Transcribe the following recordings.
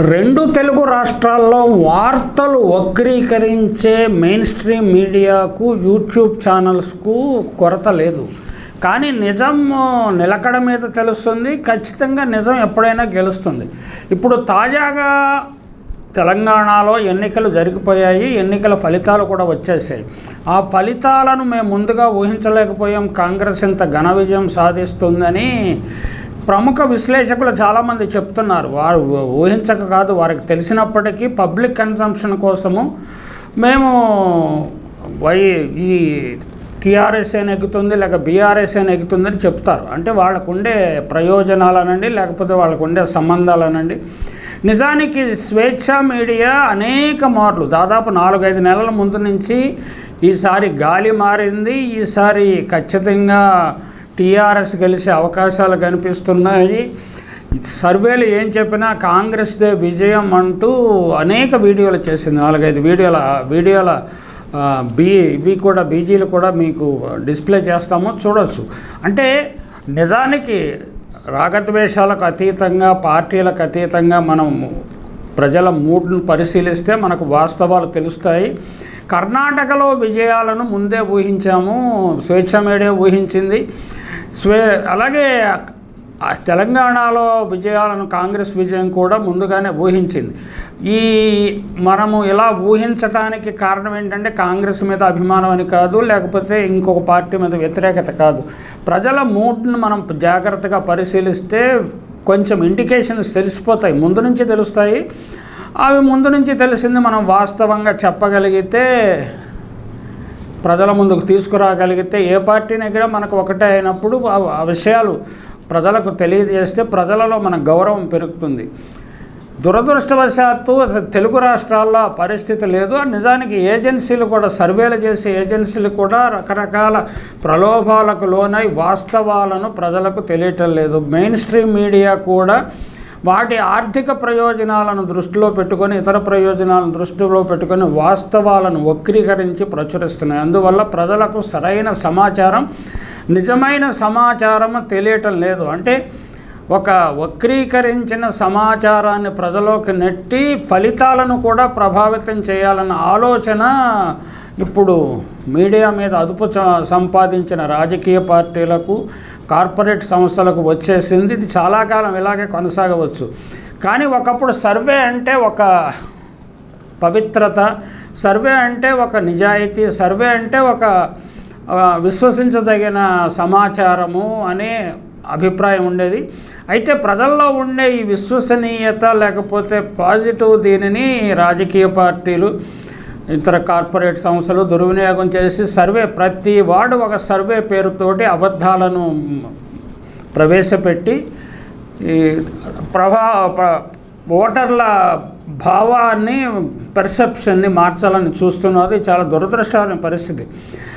రెండు తెలుగు రాష్ట్రాల్లో వార్తలు వక్రీకరించే మెయిన్ స్ట్రీమ్ మీడియాకు యూట్యూబ్ ఛానల్స్కు కొరత లేదు. కానీ నిజం నిలకడ మీద తెలుస్తుంది ఖచ్చితంగా నిజం ఎప్పుడైనా గెలుస్తుంది. ఇప్పుడు తాజాగా తెలంగాణలో ఎన్నికలు జరిగిపోయాయి ఎన్నికల ఫలితాలు కూడా వచ్చేసాయి. ఆ ఫలితాలను మేము ముందుగా ఊహించలేకపోయాం. కాంగ్రెస్ ఇంత ఘన విజయం సాధిస్తుందని ప్రముఖ విశ్లేషకులు చాలామంది చెప్తున్నారు. వారు ఊహించక కాదు వారికి తెలిసినప్పటికీ పబ్లిక్ కన్సంప్షన్ కోసము మేము వై ఈ టీఆర్ఎస్ అని ఎక్కుతుంది లేక బీఆర్ఎస్ అని ఎక్కుతుందని చెప్తారు. అంటే వాళ్ళకు ఉండే ప్రయోజనాలనండి లేకపోతే వాళ్ళకు ఉండే సంబంధాలనండి. నిజానికి స్వేచ్ఛ మీడియా అనేక మార్లు దాదాపు నాలుగైదు నెలల ముందు నుంచి ఈసారి గాలి మారింది ఈసారి ఖచ్చితంగా టీఆర్ఎస్ గెలిచే అవకాశాలు కనిపిస్తున్నాయి. సర్వేలు ఏం చెప్పినా కాంగ్రెస్దే విజయం అంటూ అనేక వీడియోలు చేసింది. నాలుగైదు వీడియోల వీడియోల బీ ఇవి కూడా బీజీలు కూడా మీకు డిస్ప్లే చేస్తాము చూడవచ్చు అంటే నిజానికి రాగద్వేషాలకు అతీతంగా పార్టీలకు అతీతంగా మనం ప్రజల మూడ్ను పరిశీలిస్తే మనకు వాస్తవాలు తెలుస్తాయి. కర్ణాటకలో విజయాలను ముందే ఊహించాము స్వేచ్ఛ మీడియా ఊహించింది. స్వే అలాగే తెలంగాణలో విజయాలను కాంగ్రెస్ విజయం కూడా ముందుగానే ఊహించింది. ఈ మనము ఇలా ఊహించడానికి కారణం ఏంటంటే కాంగ్రెస్ మీద అభిమానం అని కాదు లేకపోతే ఇంకొక పార్టీ మీద వ్యతిరేకత కాదు. ప్రజల మూడ్ను మనం జాగ్రత్తగా పరిశీలిస్తే కొంచెం ఇండికేషన్స్ తెలిసిపోతాయి ముందు నుంచి తెలుస్తాయి. అవి ముందు నుంచి తెలిసింది మనం వాస్తవంగా చెప్పగలిగితే ప్రజల ముందుకు తీసుకురాగలిగితే ఏ పార్టీ దగ్గర మనకు ఒకటే అయినప్పుడు ఆ- విషయాలు ప్రజలకు తెలియజేస్తే ప్రజలలో మన గౌరవం పెరుగుతుంది. దురదృష్టవశాత్తు తెలుగు రాష్ట్రాల్లో పరిస్థితి లేదు. నిజానికి ఏజెన్సీలు కూడా సర్వేలు చేసే ఏజెన్సీలు కూడా రకరకాల ప్రలోభాలకు లోనై వాస్తవాలను ప్రజలకు తెలియటం లేదు. మెయిన్ స్ట్రీమ్ మీడియా కూడా వాటి ఆర్థిక ప్రయోజనాలను దృష్టిలో పెట్టుకొని ఇతర ప్రయోజనాలను దృష్టిలో పెట్టుకొని వాస్తవాలను వక్రీకరించి ప్రచురిస్తున్నాయి. అందువల్ల ప్రజలకు సరైన సమాచారం నిజమైన సమాచారం తెలియటం లేదు. అంటే ఒక వక్రీకరించిన సమాచారాన్ని ప్రజలోకి నెట్టి ఫలితాలను కూడా ప్రభావితం చేయాలన్న ఆలోచన ఇప్పుడు మీడియా మీద అదుపు చ- సంపాదించిన రాజకీయ పార్టీలకు కార్పొరేట్ సంస్థలకు వచ్చేసింది. ఇది చాలా కాలం ఇలాగే కొనసాగవచ్చు. కానీ ఒకప్పుడు సర్వే అంటే ఒక పవిత్రత సర్వే అంటే ఒక నిజాయితీ సర్వే అంటే ఒక విశ్వసించదగిన సమాచారము అనే అభిప్రాయం ఉండేది. అయితే ప్రజల్లో ఉండే ఈ విశ్వసనీయత లేకపోతే పాజిటివ్ దీనిని రాజకీయ పార్టీలు ఇతర కార్పొరేట్ సంస్థలు దుర్వినియోగం చేసి సర్వే ప్రతి వార్డు ఒక సర్వే పేరుతోటి అబద్ధాలను ప్రవేశపెట్టి ఈ ప్రభా ఓటర్ల భావాన్ని పర్సెప్షన్ని మార్చాలని చూస్తున్నది చాలా దురదృష్టమైన పరిస్థితి.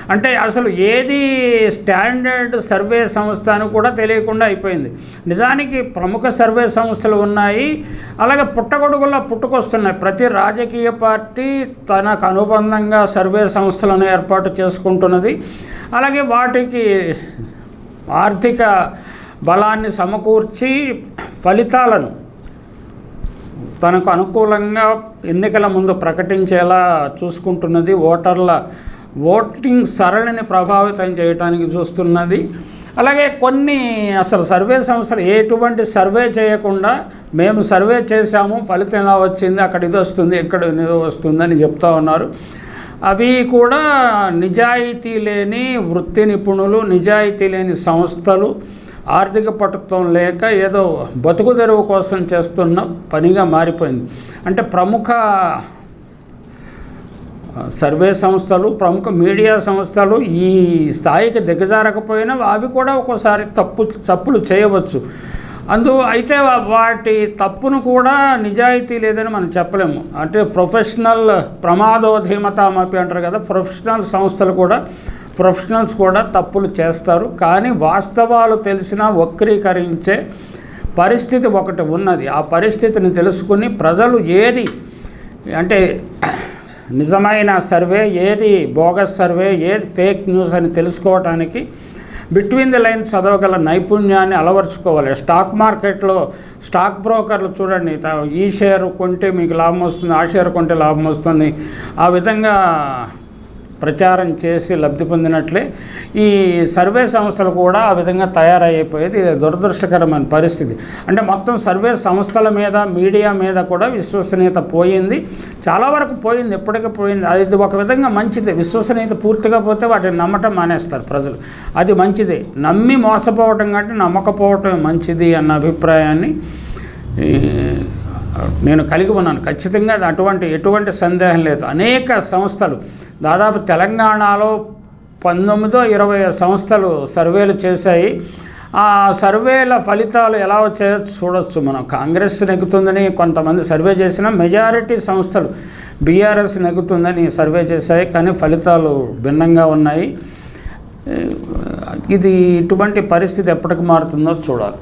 అంటే అసలు ఏది స్టాండర్డ్ సర్వే సంస్థ అని కూడా తెలియకుండా అయిపోయింది. నిజానికి ప్రముఖ సర్వే సంస్థలు ఉన్నాయి. అలాగే పుట్టగొడుగుల్లో పుట్టుకొస్తున్నాయి. ప్రతి రాజకీయ పార్టీ తనకు అనుబంధంగా సర్వే సంస్థలను ఏర్పాటు చేసుకుంటున్నది. అలాగే వాటికి ఆర్థిక బలాన్ని సమకూర్చి ఫలితాలను తనకు అనుకూలంగా ఎన్నికల ముందు ప్రకటించేలా చూసుకుంటున్నది ఓటర్ల ఓటింగ్ సరళిని ప్రభావితం చేయడానికి చూస్తున్నది. అలాగే కొన్ని అసలు సర్వే సంస్థలు ఎటువంటి సర్వే చేయకుండా మేము సర్వే చేశాము ఫలితం ఎలా వచ్చింది అక్కడ ఇది వస్తుంది ఇక్కడ ఇది వస్తుందని చెప్తా ఉన్నారు. అవి కూడా నిజాయితీ లేని వృత్తి నిపుణులు నిజాయితీ లేని సంస్థలు ఆర్థిక పటుత్వం లేక ఏదో బతుకు తెరువు కోసం చేస్తున్న పనిగా మారిపోయింది. అంటే ప్రముఖ సర్వే సంస్థలు ప్రముఖ మీడియా సంస్థలు ఈ స్థాయికి దిగజారకపోయినా అవి కూడా ఒక్కోసారి తప్పు తప్పులు చేయవచ్చు. అందు అయితే వాటి తప్పును కూడా నిజాయితీ లేదని మనం చెప్పలేము. అంటే ప్రొఫెషనల్ ప్రమాదోధీమతామపి అంటారు కదా ప్రొఫెషనల్ సంస్థలు కూడా ప్రొఫెషనల్స్ కూడా తప్పులు చేస్తారు. కానీ వాస్తవాలు తెలిసినా వక్రీకరించే పరిస్థితి ఒకటి ఉన్నది. ఆ పరిస్థితిని తెలుసుకుని ప్రజలు ఏది అంటే నిజమైన సర్వే ఏది బోగస్ సర్వే ఏది ఫేక్ న్యూస్ అని తెలుసుకోవటానికి బిట్వీన్ ది లైన్ చదవగల నైపుణ్యాన్ని అలవర్చుకోవాలి. స్టాక్ మార్కెట్లో స్టాక్ బ్రోకర్లు చూడండి ఈ షేర్ కొంటే మీకు లాభం వస్తుంది ఆ షేర్ కొంటే లాభం వస్తుంది. ఆ విధంగా ప్రచారం చేసి లబ్ధి పొందినట్లే ఈ సర్వే సంస్థలు కూడా ఆ విధంగా తయారైపోయేది. ఇది దురదృష్టకరమైన పరిస్థితి. అంటే మొత్తం సర్వే సంస్థల మీద మీడియా మీద కూడా విశ్వసనీయత పోయింది. చాలా వరకు పోయింది ఎప్పటికీ పోయింది. అది ఒక విధంగా మంచిది. విశ్వసనీయత పూర్తిగా పోతే వాటిని నమ్మటం మానేస్తారు ప్రజలు. అది మంచిదే. నమ్మి మోసపోవటం కంటే నమ్మకపోవటం మంచిది అన్న అభిప్రాయాన్ని నేను కలిగి ఉన్నాను. ఖచ్చితంగా అది అటువంటి ఎటువంటి సందేహం లేదు. అనేక సంస్థలు దాదాపు తెలంగాణలో పంతొమ్మిదో ఇరవై సంస్థలు సర్వేలు చేశాయి. ఆ సర్వేల ఫలితాలు ఎలా వచ్చాయో చూడొచ్చు. మనం కాంగ్రెస్ నెగ్గుతుందని కొంతమంది సర్వే చేసిన మెజారిటీ సంస్థలు బీఆర్ఎస్ నెగ్గుతుందని సర్వే చేశాయి. కానీ ఫలితాలు భిన్నంగా ఉన్నాయి. ఇది ఇటువంటి పరిస్థితి ఎప్పటికి మారుతుందో చూడాలి.